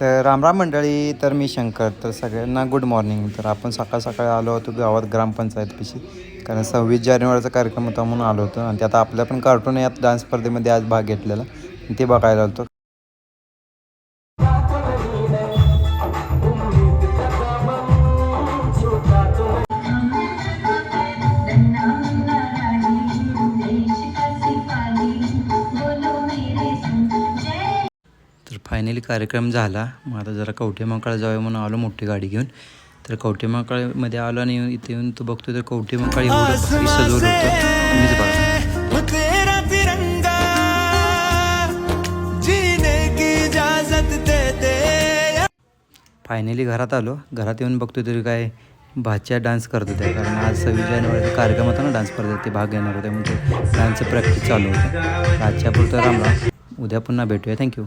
तर रामराम मंडळी तर मी शंकर तर सगळ्यांना गुड मॉर्निंग तर आपण सकाळ सकाळी आलो होतो गावात ग्रामपंचायतपाशी कारण सव्वीस जानेवारीचा कार्यक्रम होता म्हणून आलो होतो. आणि त्यात आपल्या पण कार्टून यात डान्स स्पर्धेमध्ये आज भाग घेतलेला. ते बघायला होतो. फायनली कार्यक्रम झाला. मग आता जरा कवठे मंकाळ जाऊया म्हणून आलो मोठी गाडी घेऊन. तर कवठे मंकाळमध्ये आलो आणि इथे येऊन तू बघतो तर कवठे मंकाळ एवढं सजवलं होतं. बघा. फायनली घरात आलो. घरात येऊन बघतो तरी काय भाच्या डान्स करत होत्या. कारण आज सव्वीस जानेवारीचा कार्यक्रम होता ना डान्स स्पर्धेत ते भाग घेणार होते म्हणजे डान्सचं प्रॅक्टिस चालू होतं. आजच्या पुरतं राम राम. उद्या पुन्हा भेटूया. थँक्यू.